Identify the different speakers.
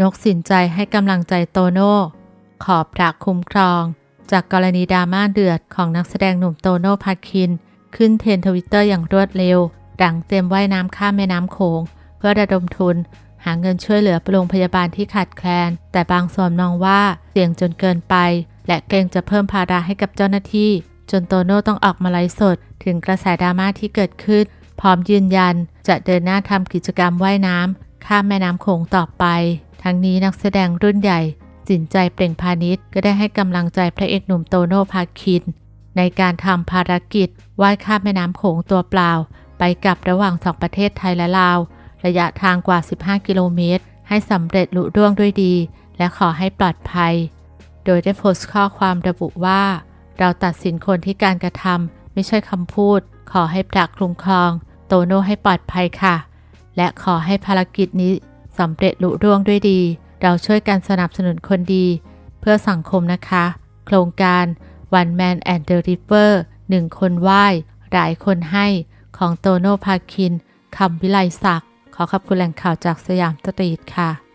Speaker 1: นกสินใจให้กำลังใจโตโน่ขอบพระคุ้มครอง จากกรณีดราม่าเดือดของนักแสดงหนุ่มโตโน่พาคิน ขึ้นเทรนทวิตเตอร์อย่างรวดเร็วหลังเต็มว่ายน้ำข้ามแม่น้ำโขง เพื่อระดมทุน หาเงินช่วยเหลือโรงพยาบาลที่ขาดแคลน แต่บางส่วนมองว่าเสี่ยงจนเกินไป และเกรงจะเพิ่มภาระให้กับเจ้าหน้าที่ จนโตโน่ต้องออกมาไลฟ์สด ถึงกระแสดราม่าที่เกิดขึ้น พร้อมยืนยัน จะเดินหน้าทำกิจกรรมว่ายน้ำ ข้ามแม่น้ำโขงต่อไป ทั้งนี้นักแสดงรุ่นใหญ่สินใจเปล่งพาณิชย์ก็ได้ให้กำลังใจพระเอกหนุ่มโตโน่พาคิน ในการทำภารกิจว่ายข้ามแม่น้ำโขงตัวเปล่า ไปกลับระหว่างสองประเทศไทยและลาว ระยะทางกว่า 15 กิโลเมตร ให้สำเร็จลุล่วงด้วยดี และขอให้ปลอดภัย โดยได้โพสต์ข้อความระบุว่า เราตัดสินคนที่การกระทำไม่ใช่คำพูด ขอให้พระคลุมครอง โตโน่ให้ปลอดภัยค่ะ และขอให้ภารกิจนี้สำเร็จลุล่วงด้วยดี เราช่วยกันสนับสนุนคนดี เพื่อสังคมนะคะ โครงการ One Man and the River หนึ่งคนไหว้หลายคนให้ของโตโน่พาคินคำวิไลศักดิ์ขอขอบคุณแหล่งข่าวจากสยามสตรีทค่ะ